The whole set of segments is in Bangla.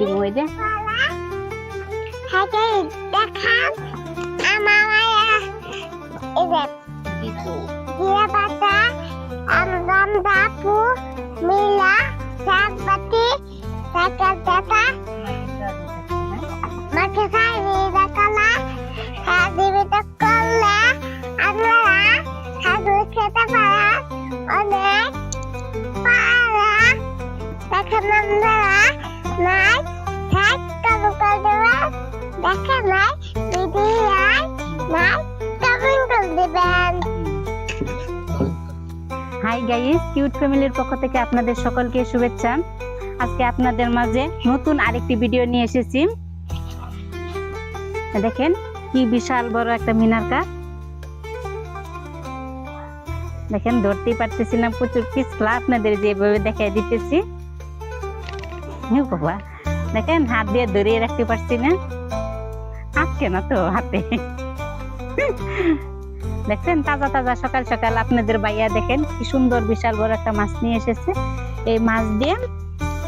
দিব ওই যে। মাকে খাই কলা খাই দিবে। তো কলা আপনারা সাধু খেতে পারা অনেক পারা। দেখেন হাই গাইস কিউট ফ্যামিলির পক্ষ থেকে আপনাদের সকলকে শুভেচ্ছা। আজকে আপনাদের মাঝে নতুন আরেকটি ভিডিও নিয়ে এসেছি। দেখেন কি বিশাল বড় একটা মিনার কাপ দেখেন, ধরতেই পারতেছি না, প্রচুর পিছলা আপনাদের যেভাবে দেখাই দিতেছি। বাবা, দেখেন হাত দিয়ে ধরিয়ে রাখতে পারছি না। আটকে না তো হাতে। দেখছেন, তাজা তাজা সকাল সকাল আপনাদের বাইয়া দেখেন, কি সুন্দর বিশাল বড় একটা মাছ নিয়ে এসেছে। এই মাছ দিয়ে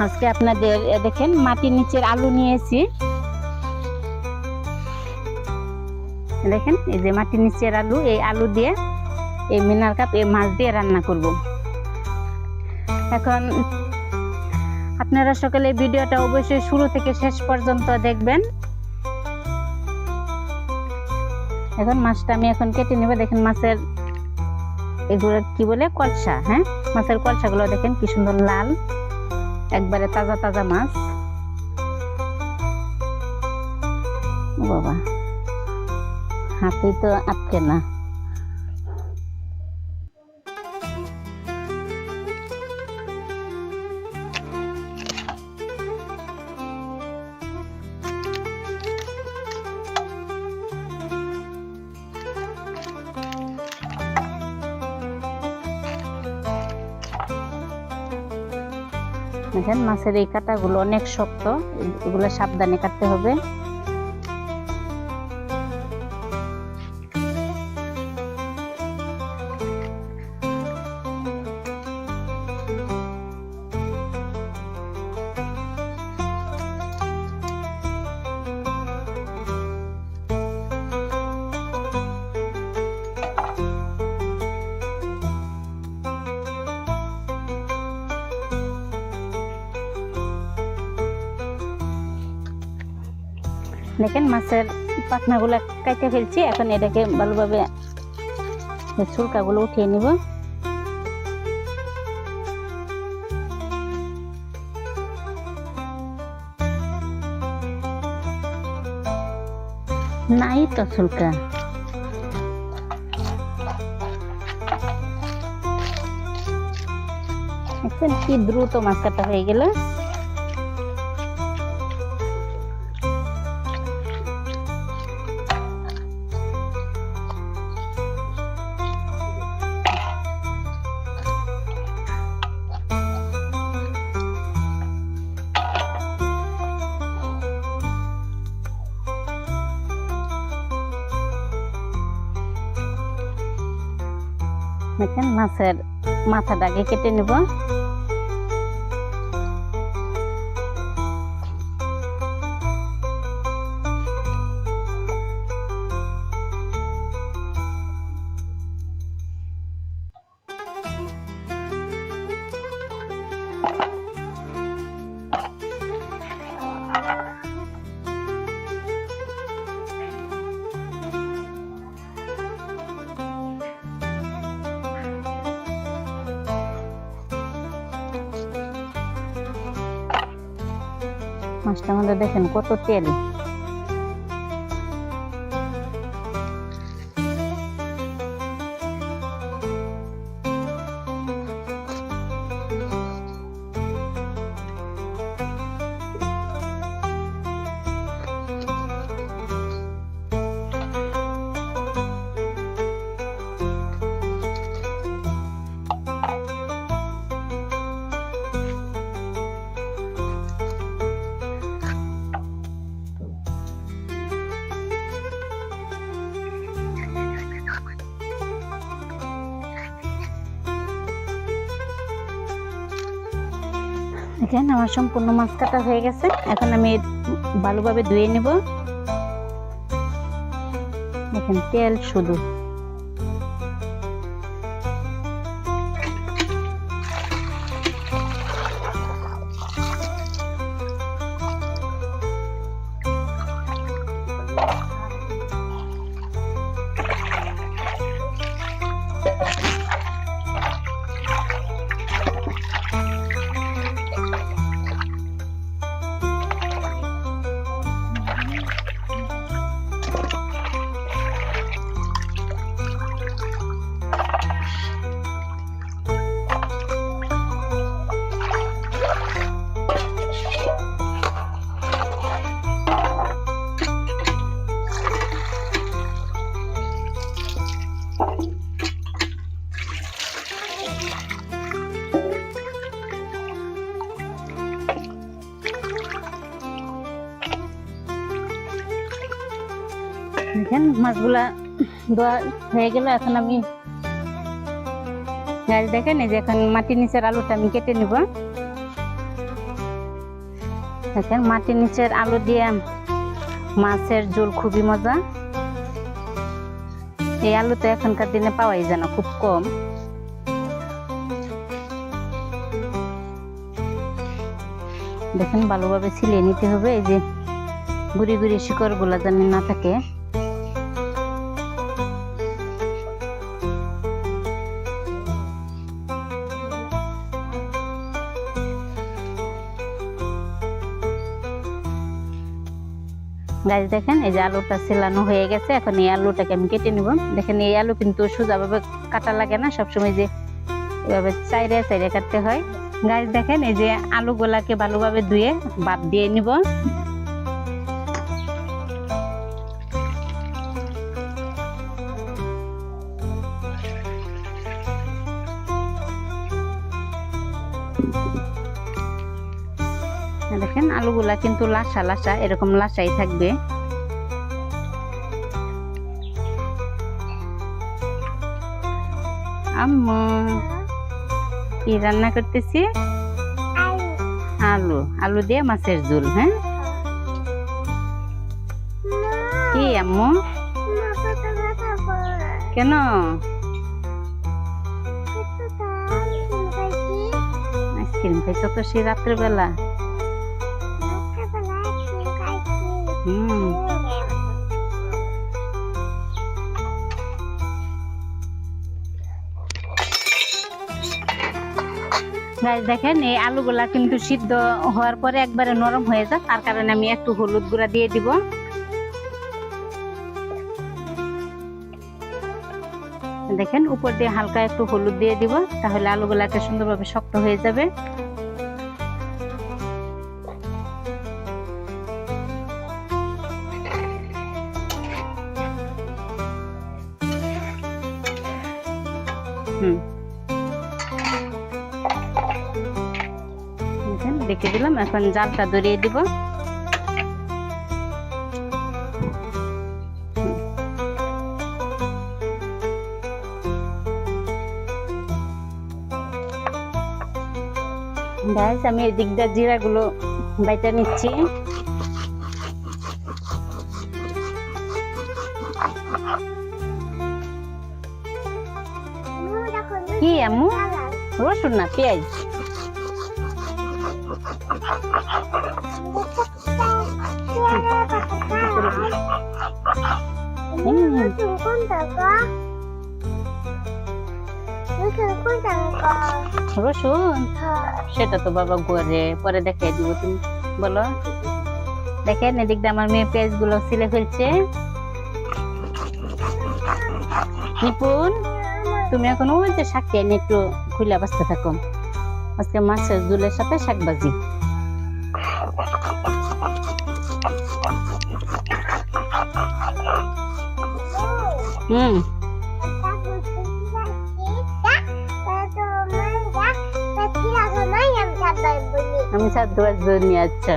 আজকে আপনাদের দেখেন, মাটির নিচের আলু নিয়েছি। দেখেন, এই যে মাটির নিচের আলু, এই আলু দিয়ে এই মিনার কাপ, এই মাছ দিয়ে রান্না করব। এখন আপনারা সকলে ভিডিওটা অবশ্যই শুরু থেকে শেষ পর্যন্ত দেখবেন। এখন মাছটা আমি এখন কেটে নেব। দেখেন মাছের এগুলো কি বলে? কলসা হ্যাঁ? মাছের কলসাগুলো দেখেন কি সুন্দর লাল। একবারে তাজা তাজা মাছ। বাবা, হাতেই তো আটকে না। দেখেন মাছের এই কাঁটাগুলো অনেক শক্ত এগুলো সাবধানে কাটতে হবে। দেখেন মাছের পাখনাগুলো কাটে ফেলছি, এখন এটাকে ভালোভাবে ছুলকাগুলো উঠিয়ে নিব। নাই তো ছুলকা কি দ্রুত মাছ কাটা হয়ে গেল। দেখেন মাছের মাথাটাকে কেটে নেব। মাছটার মধ্যে দেখেন কত তেল। এখানে আমার সম্পূর্ণ মাছ কাটা হয়ে গেছে। এখন আমি ভালোভাবে ধুয়ে নেব। দেখেন, তেল শুধু মাছগুলা ধোয়া হয়ে গেল, এখন আমি গাছ দেখেন যে এখন মাটির নিচের আলুটা আমি কেটে নিব। দেখেন, মাটির নিচের আলু দিয়ে মাছের ঝোল খুবই মজা। এই আলু তো এখনকার দিনে পাওয়াই যায় না, খুব কম। দেখেন, ভালোভাবে ছিলিয়ে নিতে হবে, এই যে গুড়ি গুড়ি শিকড়গুলা যেন না থাকে। গাছ দেখেন, এই যে আলুটা সেলানো হয়ে গেছে, এখন এই আলুটাকে আমি কেটে নিব। দেখেন, এই আলু কিন্তু সোজাভাবে কাটা লাগে না, সবসময় যে এভাবে চাইরে চাইরে কাটতে হয়। গাছ দেখেন, এই যে আলুগুলাকে ভালোভাবে ধুয়ে বাদ দিয়ে নিব। আলুগুলা কিন্তু লাসা লাসা, এরকম লাসাই থাকবে। আম্মু, কি রান্না করতেছি? আলু। আলু দিয়ে মাছের ঝোল হ্যাঁ? কি আম্মু? কেন? আইসক্রিম খাইছো তো সে রাত্রেবেলা রাত্রেবেলা? হুম। দেখেন, এই আলুগুলা কিন্তু সিদ্ধ হওয়ার পরে একবারে নরম হয়ে যাক, তার কারণে আমি একটু হলুদ গুঁড়া দিয়ে দিব। দেখেন, উপর দিয়ে হালকা একটু হলুদ দিয়ে দিব, তাহলে আলুগুলাকে সুন্দরভাবে শক্ত হয়ে যাবে। দেখে দিলাম। এখন জালটা ধরিয়ে দিব। আমি এই দিকটা জিরাগুলো বাইটা নিচ্ছি। কি আম্মু রসুন না পেঁয়াজ? রসুন? সেটা তো বাবা ঘরে। পরে দেখাই দিব তুমি। বলো। দেখেন এদিক দিয়ে আমার মেয়ে পেঁয়াজগুলো ছিলে ফেলছে। নিপুণ? তুমি এখন ওই যে শাক এনে একটু খুলে বাঁচতে থাকো। আজকে মাছের ঝুলের সাথে শাক ভাজি। হুম। আমি সাত বাজবো নিয়ে আচ্ছা।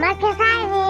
Magkasabi